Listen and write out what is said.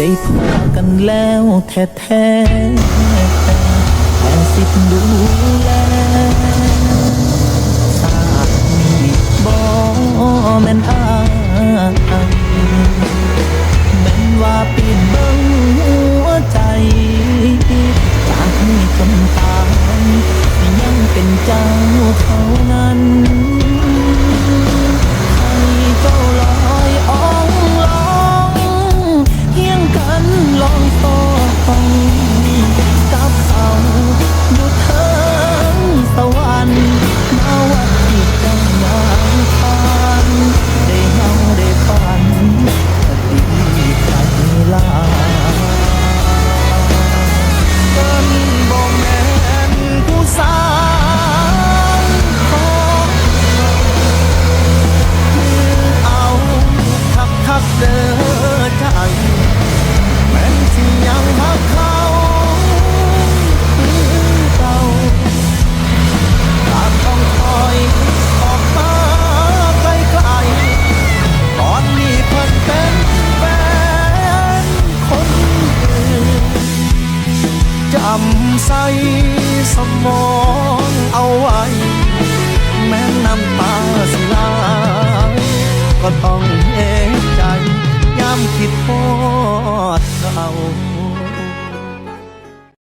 ได้พอกันแล้วแท้แท้แต่สิทธิ์ดูแลสามีบอกแม่นอายแม่นว่าปีนบังหัวใจจากนี้จนตายยังเป็นเจ้าំសៃសមងអោ